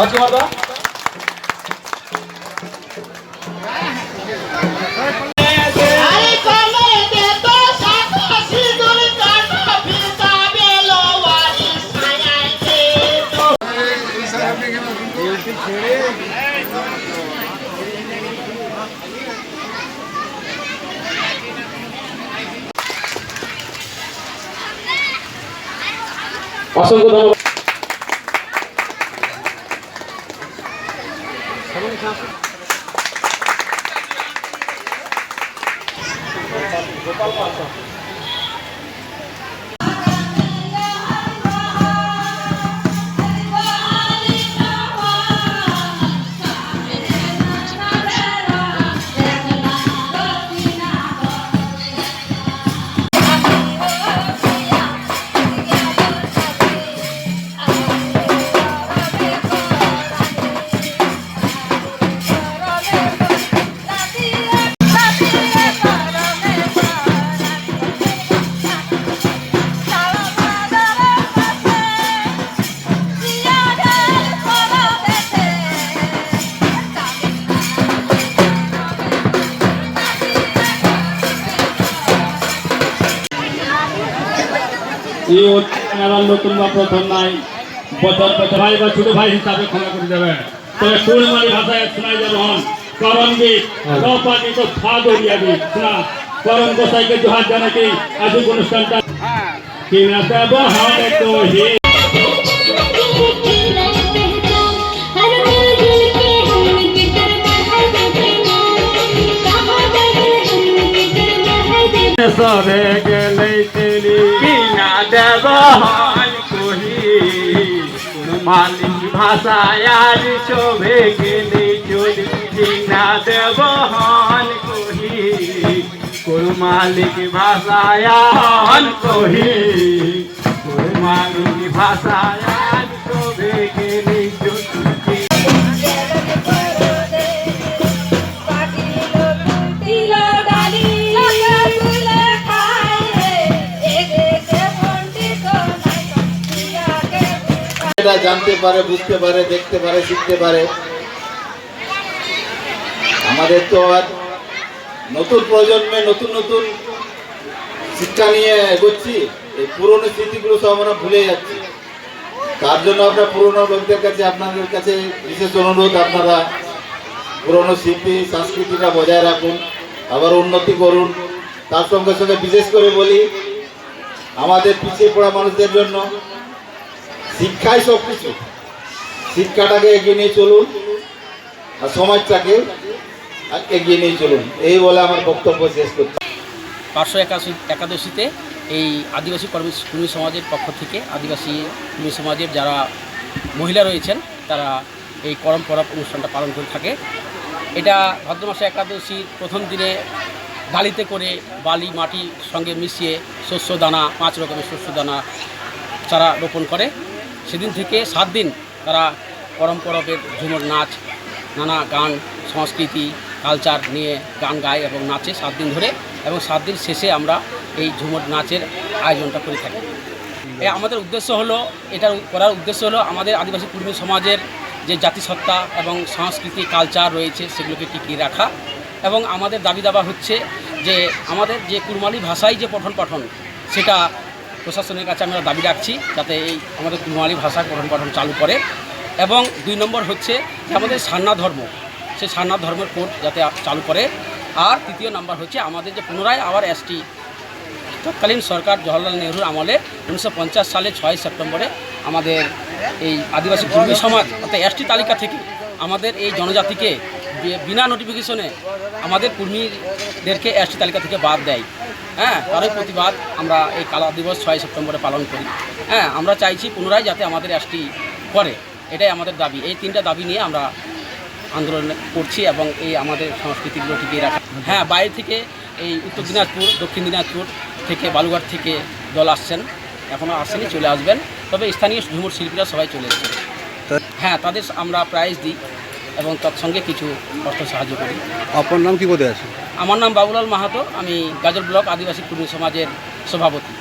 বাকি মাতা। আরে কমরে দে তো সাতো Gopal Pasha. এই মেলার লোক তোমরা প্রথম নাই। বছর বছর ভাই বা ছোট ভাই হিসাবে ক্ষমা করে দেবে তবে কুলমারি ভাষায় শোনাই যাবে হন। করণ গীত হ্যাঁ। সপাদিত ফাদ হইয়া গীত শোনা করণ গোসাইকে জোহার জানাকি আজুক সবে গেলে হন কহি, মালিক ভাষায় আজ শোভে গেলে চলি কিনা দেব হন কহি। কোন মালিক ভাষায় কহি, কোন মালিক ভাষায় এটা জানতে পারে, বুঝতে পারে, দেখতে পারে, শিখতে পারে। আমাদের তো আর নতুন প্রজন্মে নতুন নতুন শিক্ষা নিয়ে এগোচ্ছি। এই পুরনো স্মৃতিগুলো সব আমরা ভুলে যাচ্ছি। তার জন্য আমরা পুরনো লোকদের কাছে, আপনাদের কাছে বিশেষ অনুরোধ, আপনারা পুরনো স্মৃতি, সংস্কৃতিটা বজায় রাখুন, আবার উন্নতি করুন। তার সঙ্গে সঙ্গে বিশেষ করে বলি, আমাদের পিছিয়ে পড়া মানুষদের জন্য শিক্ষাই সব কিছু। শিক্ষাটাকে এগিয়ে নিয়ে চলুন আর সমাজটাকে এগিয়ে নিয়ে চলুন। এই বলে আমার বক্তব্য শেষ করছি। পাঁচশো একাশি একাদশীতে এই আদিবাসী কর্মী সমাজের পক্ষ থেকে আদিবাসী কর্মী সমাজের যারা মহিলা রয়েছেন, তারা এই করম পরব অনুষ্ঠানটা পালন করে থাকে। এটা ভাদ্র মাসে একাদশীর প্রথম দিনে ডালিতে করে বালি মাটির সঙ্গে মিশিয়ে শস্য দানা, পাঁচ রকমের শস্য দানা চারা রোপণ করে। সেদিন থেকে সাত দিন তারা করম পরবের ঝুমুর নাচ, নানা গান, সংস্কৃতি, কালচার নিয়ে গান গায় এবং নাচে সাত দিন ধরে এবং সাত দিন শেষে আমরা এই ঝুমুর নাচের আয়োজনটা করে থাকি। আমাদের উদ্দেশ্য হলো এটা করার উদ্দেশ্য হলো আমাদের আদিবাসী কর্মী সমাজের যে জাতিসত্তা এবং সংস্কৃতি কালচার রয়েছে সেগুলোকে টিকিয়ে রাখা এবং আমাদের দাবি দাবা হচ্ছে যে আমাদের যে কুরমালি ভাষায় যে পঠন পাঠন, সেটা প্রশাসনের কাছে আমরা দাবি রাখছি যাতে এই আমাদের কুরমালি ভাষা পঠন পাঠন চালু করে। এবং দুই নম্বর হচ্ছে যে আমাদের সান্না ধর্ম সেই সান্না ধর্মের কোর্ট যাতে চালু করে। আর তৃতীয় নাম্বার হচ্ছে আমাদের যে পুনরায় আবার এসটি, তৎকালীন সরকার জওয়াহরলাল নেহরুর আমলে উনিশশো পঞ্চাশ সালে ছয় সেপ্টেম্বরে আমাদের এই আদিবাসী কর্মী সমাজ, অর্থাৎ এসটি তালিকা থেকে আমাদের এই জনজাতিকে বিনা নোটিফিকেশনে আমাদের কর্মীদেরকে এসটি তালিকা থেকে বাদ দেয়। হ্যাঁ তারই প্রতিবাদ আমরা এই কালা দিবস ছয় সেপ্টেম্বরে পালন করি। হ্যাঁ আমরা চাইছি পুনরায় যাতে আমাদের এসটি করে। এটাই আমাদের দাবি। এই তিনটা দাবি নিয়ে আমরা আন্দোলন করছি এবং এই আমাদের সংস্কৃতিগুলো টিকিয়ে রাখা। হ্যাঁ বাইরে থেকে এই উত্তর দিনাজপুর দক্ষিণ দিনাজপুর থেকে বালুঘাট থেকে দল আসছেন। এখনও আসেনি চলে আসবেন। তবে স্থানীয় ঝুমুর শিল্পীরা সবাই চলে এসেছে হ্যাঁ তাদের আমরা প্রাইজ দিই। এবং তার সঙ্গে কিছু অর্থ সাহায্য করি। আপনার নাম কি বোধ আছে আমার নাম বাবুলাল মাহাতো আমি গাজল ব্লক আদিবাসী কুর্মী সমাজের সভাপতি।